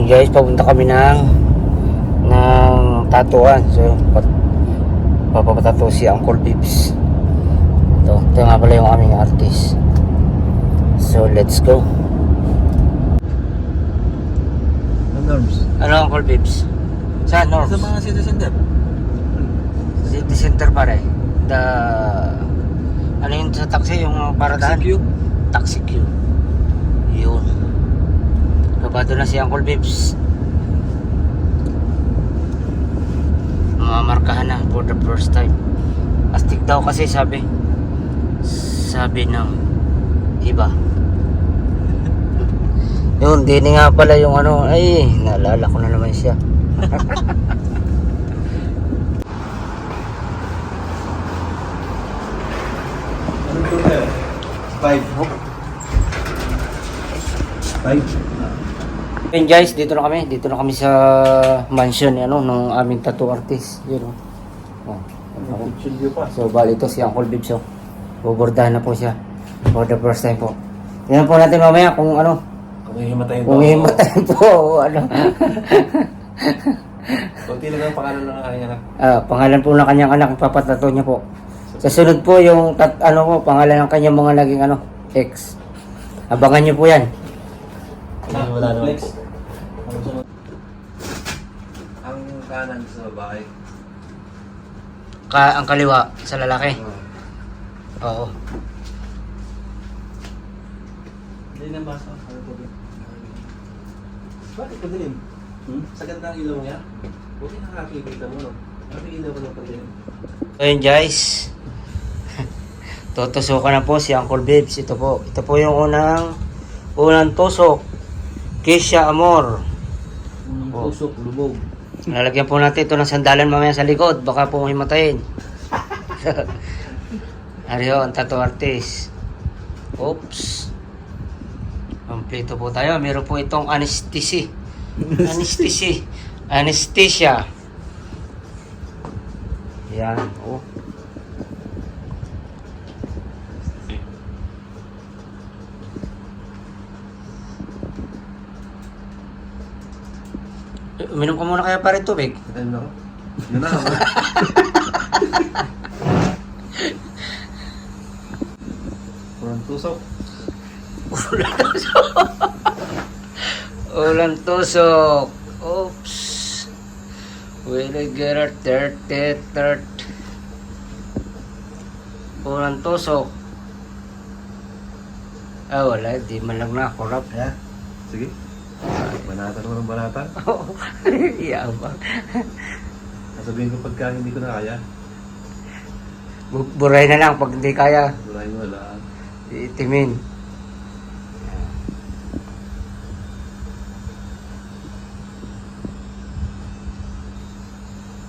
Ayun guys, papunta kami ng ng tatuan. So, pat, papapatato si Uncle Bibbs. Ito, ito nga pala yung aming artist. So, let's go. Norms. Ano Uncle Bibbs? Saan, Norms? Sa mga city center. City Center pare. The... Ano yung sa taxi? Yung paradahan? Taxi queue? Taxi queue. Yun. Kabado na si Uncle Bibbs. Mamarkahan na for the first time. Astig daw kasi sabi. Sabi ng iba. Yun, di nga pala yung ano, ay, naalala ko na naman siya. Total? Five. Five. Ayun guys, dito na kami. Dito na kami sa mansion ni ano, ng aming tattoo artist. Yun oh. Oh, ano. So, bali ito si Uncle Bibs oh. Bubordahan na po siya. For the first time po. Tingnan po natin mamaya kung ano. Kung hihimatayin Kung himatayin po ano. Kunti lang ang pangalan ng aking anak. Ah, pangalan po ng kanyang anak, ipapatato niya po. Sa sunod po yung tat, ano po, pangalan ng kanyang mga naging ano, ex. Abangan niyo po yan. Wala naman. Sunod? Ang kanan sa babae. Ka, ang kaliwa sa lalaki. Oo. Hindi na basa. Ano po ba? Bakit padilim? Hmm? Sa ganda ng ilaw niya? Buti nakakikita mo, no? Yung ilaw ko ng padilim? Ayun guys. Tutusukan na po si Uncle Bibs. Ito po. Ito po yung unang unang tusok. Keisha Amor. Oh. Tusok, lubog. Lalagyan po natin ito ng sandalan mamaya sa likod. Baka po himatayin. Ariyo, ang tattoo artist. Oops. Kompleto po tayo. Meron po itong anesthesia. Anesthesia. Anesthesia. Yan. Oh. Uminom ka muna kaya pare tubig. Ano na ako? Yun na ako. Kurang tusok. Ulan tusok. Oops. Will get a third, third. Ulan tusok. Ah, wala. Di man lang nakurap. Yeah. Sige. Banatan mo ng banatan. Oo. Yabang. Sasabihin ko pagka hindi ko na kaya. Bu- Buray na lang pag hindi kaya. Burahin mo wala. Itimin.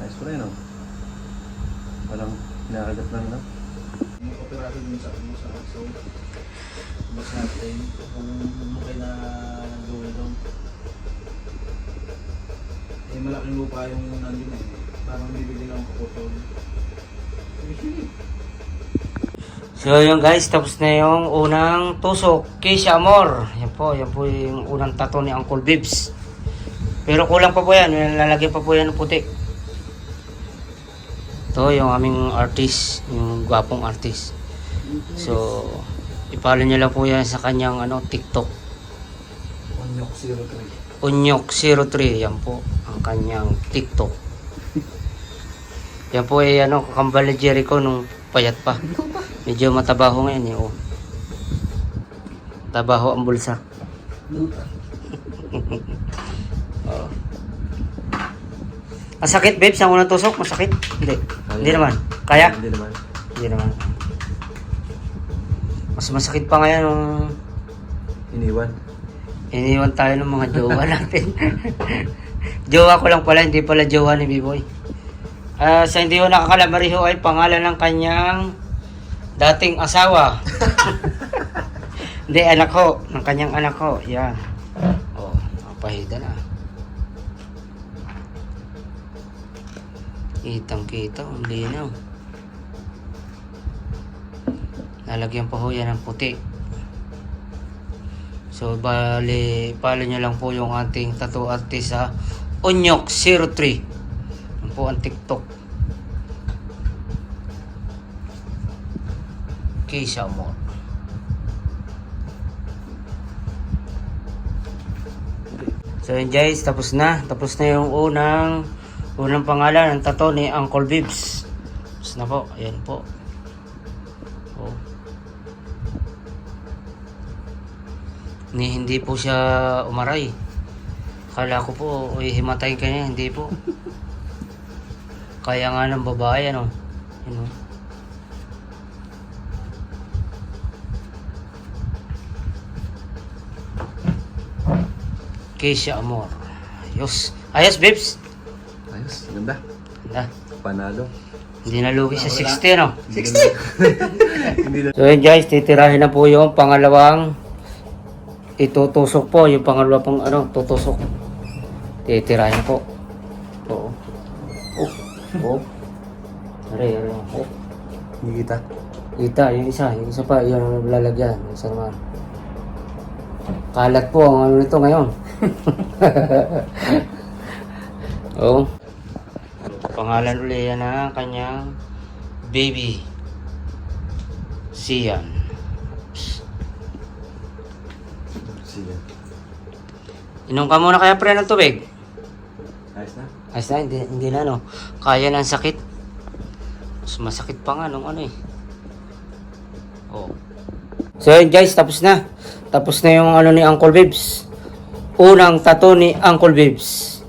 Ayos ko rin, no? Walang nakagat lang, no? Yung operado dun sa ano sa so mas natin kung ano kayo na gawin doon. Eh, malaking lupa yung nandun eh. Parang bibili lang ang kaputol. So yun guys, tapos na yung unang tusok, Keisha Amor. Yan po, yan po yung unang tattoo ni Uncle Bibs. Pero kulang pa po yan, lalagyan pa po yan ng puti. Ito yung aming artist, yung gwapong artist. So, ipalo nyo lang po yan sa kanyang ano, TikTok. Onyok 03. Unyok03, yan po ang kanyang TikTok. Yan po ay ano, kakambal ni Jericho nung payat pa. Medyo matabaho ngayon eh. Oh. Tabaho ang bulsa. oh. Masakit, babes, ang unang tusok? Masakit? Hindi. Hindi naman. Kaya? Hindi naman. Hindi naman. Mas masakit pa ngayon nung Iniwan. Iniwan tayo ng mga jowa natin. jowa ko lang pala, hindi pala jowa ni B-Boy. Ah, sa hindi ko nakakalamariho ay pangalan ng kanyang dating asawa. hindi, anak ko. Ng kanyang anak ko. Yan. Oh, napahida na. Kitang kita, ang linaw. Lalagyan pa ho yan ng puti. So, bali, follow nyo lang po yung ating tattoo artist sa Onyok03. Yan po ang TikTok. Keisha mo. So yun guys, tapos na. Tapos na yung unang unang pangalan ng tattoo ni Uncle Bibs. Tapos na po. Ayan po. Ni hindi po siya umaray. Kala ko po, uy, himatay ka niya. Hindi po. Kaya nga ng babae, ano. Yun, oh. Keisha Amor. Ayos. Ayos, Bibs. Ayos, ganda. Ganda. Panalo. Hindi na lugi sa 60, no? 60? Hindi na. So yun guys, titirahin na po yung pangalawang itutusok po, yung pangalawa pang ano, tutusok. Titirahin po. Oo. Oh. Oh. Aray, aray. Oh. Hindi kita. Kita, yung isa, yung isa pa, yun ang lalagyan. Yung isa naman. Kalat po ang ano nito ngayon. oh. Pangalan uli yan ng kanyang baby. Sian. Sige. Inom ka muna kaya pre ng tubig. Ayos na? Ayos na, hindi, hindi na no. Kaya ng sakit. Mas masakit pa nga nung ano eh. Oh. So yun guys, tapos na. Tapos na yung ano ni Uncle Bibs. Unang tattoo ni Uncle Bibs.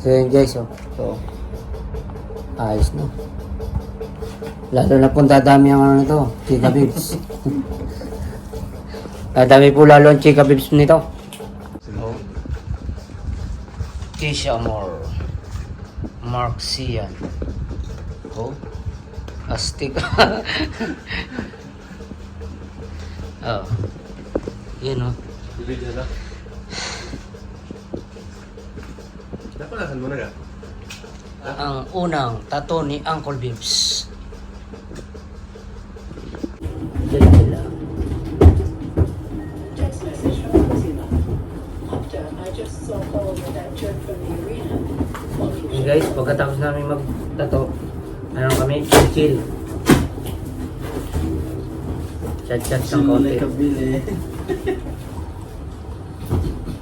So yun guys, oh. So, ayos na. Lalo na pong dadami ang ano nito, Chika Bibs. dadami po lalo ang Chika Bibs nito. Keisha Amor. Mark Sian. Oh. Astig. oh. Yun oh. Bibigyan na. Napalasan mo na ka? Ang unang tattoo ni Uncle Bibs. Pagkatapos namin mag-tattoo, ano kami, chill. Chat-chat ng konti.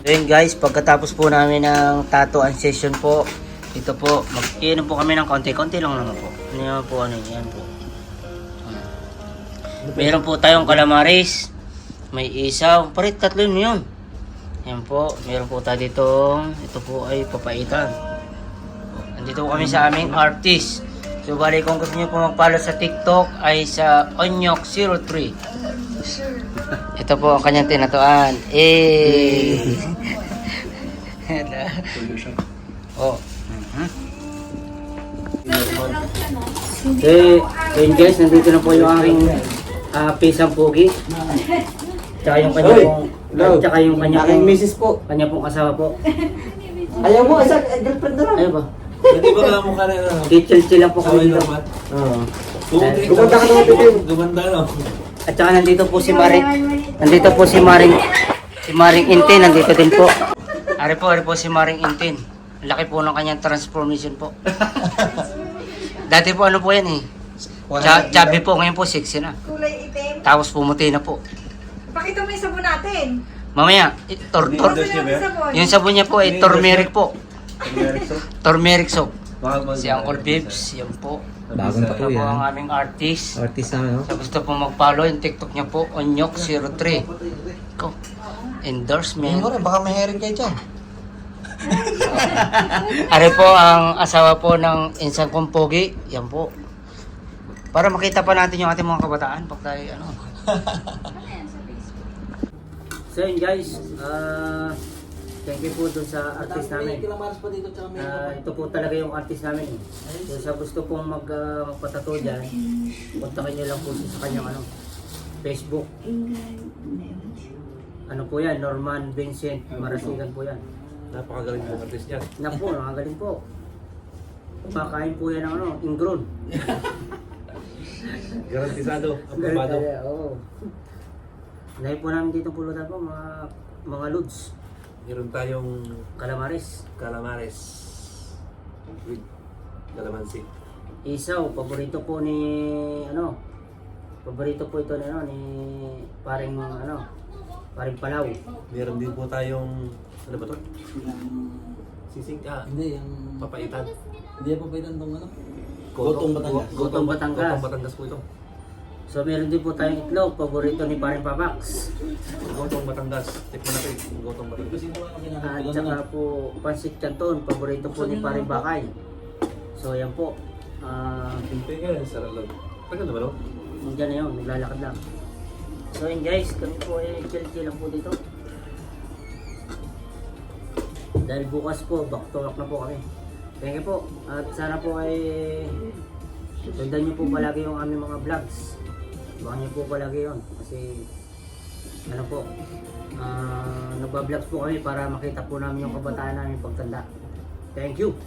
Ayun guys, pagkatapos po namin ng tattooan session po, ito po, mag-inom po kami ng konti-konti lang naman po. Ano naman po, ano yan po. Meron po tayong calamaris, may isaw, parit tatlo yun yun. Yan po, meron po tayo ditong, ito po ay papaitan. Po kami sa aming artist. So bali kung gusto niyo po mag-follow sa TikTok ay sa Onyok03. Ito po ang kanyang tinatuan. Eh. oh. Eh, yun guys, nandito na po yung aking uh, pisang pugi. Tsaka yung kanya pong, tsaka yung kanya pong, misis po. kanya pong asawa po. Ayaw mo, asa, girlfriend na lang. Ayaw ba? Hindi ba nga mukha na yun? ano? Kitchen chill lang po kami dito. naman. Oo. Pumunta Pumunta ka naman dito. Gumanda no? At saka nandito po si Maring, nandito po si Maring, si Maring Intin, nandito din po. Ari po, ari po si Maring Intin. Laki po ng kanyang transformation po. Dati po ano po yan eh. Cha chubby po, ngayon po sexy na. Kulay itim. Tapos pumuti na po. Pakita mo yung sabon natin. Mamaya, eh, tor, tor, sabon. yung sabon niya po ay turmeric po. Turmeric soap. Mag- Si Uncle Bibs, yan po. Bagong tattoo po yan. ang aming artist. Artist namin, no? Sa gusto po mag-follow yung TikTok niya po, Onyok03. Ko. Endorsement. baka may herring kayo dyan. Ari po ang asawa po ng insang kong pogi. Yan po. Para makita pa natin yung ating mga kabataan pag tayo ano. so yun guys, ah thank you po dun sa artist namin. Ah, ito po talaga yung artist namin. So sa gusto pong mag, uh, magpatato dyan, kontakin nyo lang po sa kanyang ano, Facebook. Ano po yan, Norman Vincent Marasigan po yan. Napakagaling ng artist niya. Na po, nakagaling po. Pakain po yan ng ano, ingron. Garantisado. Aprobado. Oo. Dahil po namin dito pulutan po, mga mga lods. Meron tayong Calamares. calamares with calamansi. Isaw, paborito po ni ano? Paborito po ito ni ano ni paring ano? Paring Palaw. Meron din po tayong, ano ba to? Sising, ah, Hindi, yung... papaitan. Hindi pa pwede tong ano? Gotong Batangas. Gotong Batangas. Gotong Batangas po ito. So meron din po tayong itlog, paborito ni paring Papax. Gotong Batangas. Tikman natin Gotong Batangas. At saka po pansit canton, paborito po ni paring Bakay. So yan po. Ah, Hindi nga, sarap lang. Tagal na ba no? Diyan na yun, naglalakad lang. So yun guys, kami po ay chill-chill lang po dito. Dahil bukas po, back to work na po kami. Thank you po. At sana po ay sundan niyo po palagi yung aming mga vlogs. Abangan niyo po palagi yun. Kasi, ano po, ah, uh, nagbablogs po kami para makita po namin yung kabataan namin pagtanda. Thank you!